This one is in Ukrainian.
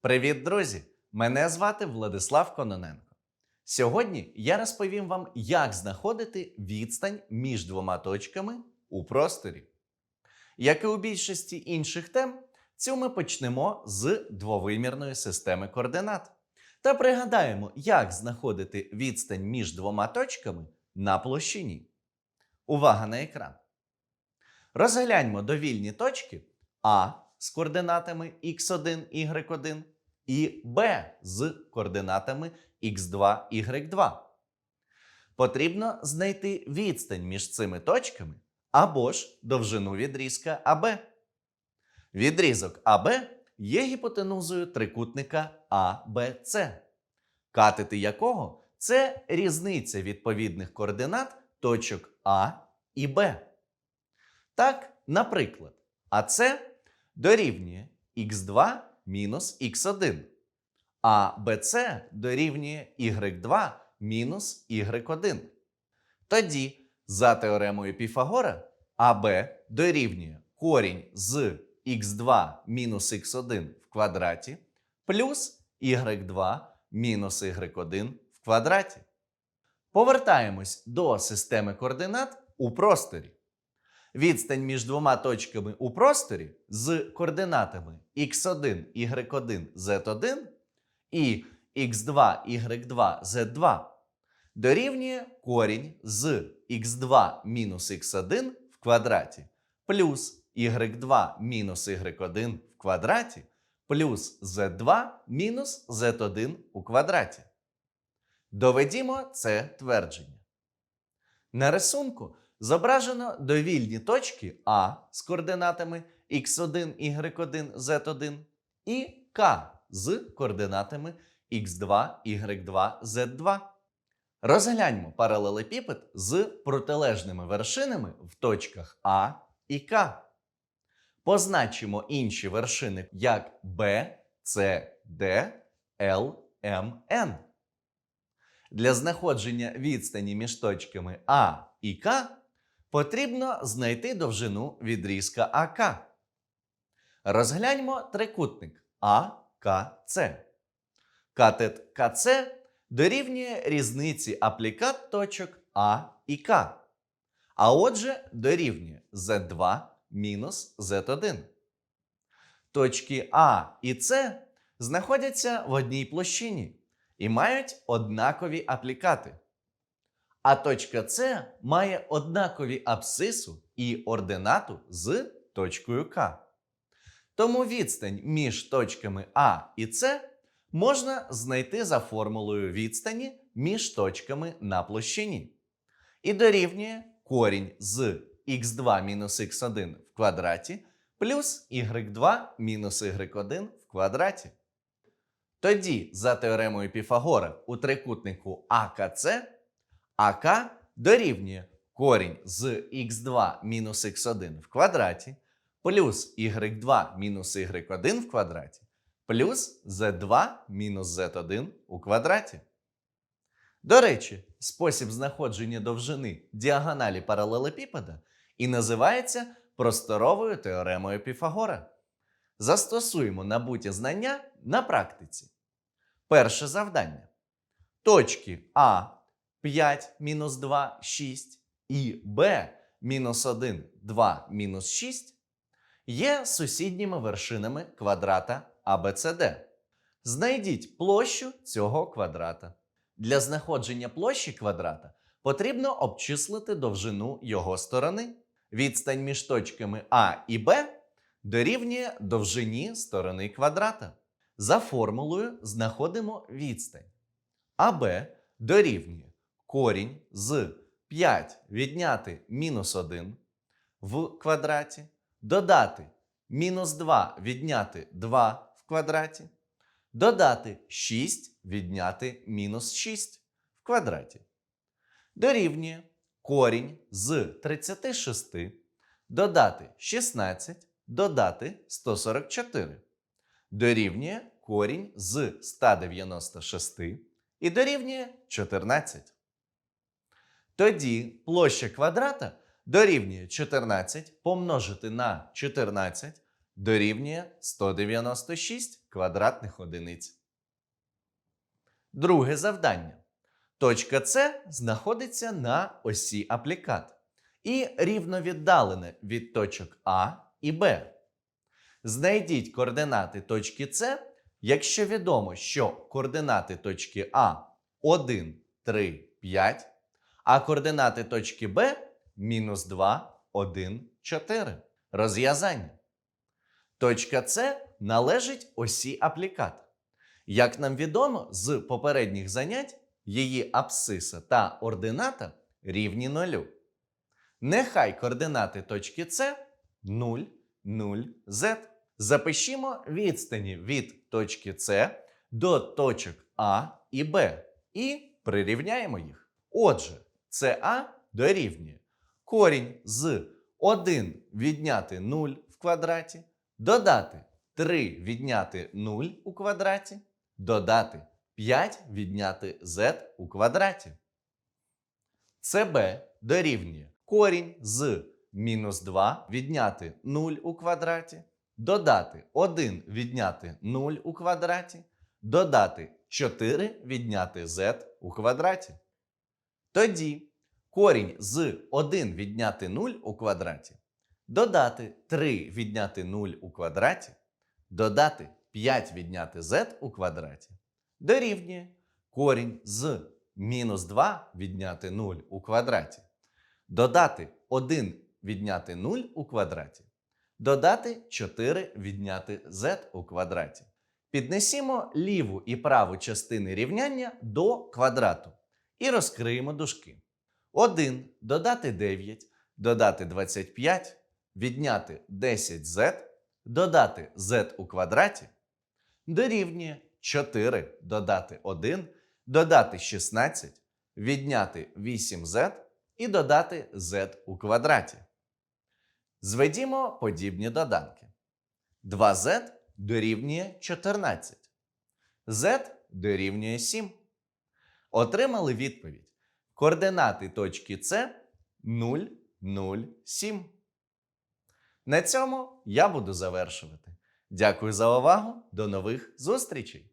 Привіт, друзі! Мене звати Владислав Кононенко. Сьогодні я розповім вам, як знаходити відстань між двома точками у просторі. Як і у більшості інших тем, цю ми почнемо з двовимірної системи координат та пригадаємо, як знаходити відстань між двома точками на площині. Увага на екран. Розгляньмо довільні точки А з координатами x1, y1 і Б з координатами x2, y2. Потрібно знайти відстань між цими точками або ж довжину відрізка АБ. Відрізок АБ є гіпотенузою трикутника АБЦ, катети якого це різниця відповідних координат точок А і Б. Так, наприклад, АЦ дорівнює х2 мінус х1, а БЦ дорівнює y2 мінус y1. Тоді, за теоремою Піфагора, АБ дорівнює корінь з х2 мінус х1 в квадраті плюс y2 мінус y1 в квадраті. Повертаємось до системи координат у просторі. Відстань між двома точками у просторі з координатами x1, y1, z1 і x2, y2, z2 дорівнює корінь з x2 мінус x1 в квадраті плюс y2 мінус y1 в квадраті плюс z2 мінус z1 у квадраті. Доведімо це твердження. На рисунку зображено довільні точки А з координатами x1, y1, z1 і К з координатами x2, y2, z2. Розгляньмо паралелепіпед з протилежними вершинами в точках А і К. Позначимо інші вершини як Б, С, Д, Л, М, Н. Для знаходження відстані між точками А і К потрібно знайти довжину відрізка АК. Розгляньмо трикутник АКЦ. Катет КЦ дорівнює різниці аплікат точок А і К. А отже, дорівнює Z2 мінус Z1. Точки А і С знаходяться в одній площині і мають однакові аплікати. А точка С має однакові абсцису і ординату з точкою К. Тому відстань між точками А і С можна знайти за формулою відстані між точками на площині. І дорівнює корінь з х2 мінус х1 в квадраті плюс y2 мінус y1 в квадраті. Тоді, за теоремою Піфагора у трикутнику АКЦ, АК дорівнює корінь з х2 мінус х1 в квадраті плюс y2 мінус y1 в квадраті плюс z2 мінус z1 у квадраті. До речі, спосіб знаходження довжини діагоналі паралелепіпеда і називається просторовою теоремою Піфагора. Застосуємо набуті знання на практиці. Перше завдання. Точки А 5 мінус 2 6 і Б мінус 1 2 мінус 6 є сусідніми вершинами квадрата ABCD. Знайдіть площу цього квадрата. Для знаходження площі квадрата потрібно обчислити довжину його сторони. Відстань між точками А і Б дорівнює довжині сторони квадрата. За формулою знаходимо відстань. АБ дорівнює корінь з 5 відняти мінус 1 в квадраті, додати мінус 2 відняти 2 в квадраті, додати 6 відняти мінус 6 в квадраті. Дорівнює корінь з 36, додати 16, додати 144. Дорівнює корінь з 196 і дорівнює 14. Тоді площа квадрата дорівнює 14 помножити на 14 дорівнює 196. квадратних одиниць. Друге завдання. Точка С знаходиться на осі аплікат і рівновіддалене від точок А і Б. Знайдіть координати точки С, якщо відомо, що координати точки А 1, 3, 5, а координати точки Б мінус 2, 1, 4. Розв'язання. Точка С належить осі аплікат. Як нам відомо з попередніх занять, її абсциса та ордината рівні нулю. Нехай координати точки С 0, 0, Z. Запишімо відстані від точки С до точок А і Б і прирівняємо їх. Отже, СА дорівнює корінь з 1 відняти 0 в квадраті, додати 3 відняти 0 у квадраті, додати 5 відняти z у квадраті. СБ дорівнює корінь з мінус 2 відняти 0 у квадраті, додати 1 відняти 0 у квадраті, додати 4 відняти z у квадраті. Тоді корінь з 1 відняти 0 у квадраті, додати 3 відняти 0 у квадраті, додати 5 відняти z у квадраті, дорівнює корінь з мінус 2 відняти 0 у квадраті, додати 1 відняти 0 у квадраті, додати 4 відняти z у квадраті. Піднесімо ліву і праву частини рівняння до квадрату і розкриємо дужки. 1 додати 9, додати 25, відняти 10z, додати z у квадраті, дорівнює 4 додати 1, додати 16, відняти 8z і додати z у квадраті. Зведімо подібні доданки. 2z дорівнює 14. z дорівнює 7. Отримали відповідь. Координати точки С 0, 0, 7. На цьому я буду завершувати. Дякую за увагу. До нових зустрічей!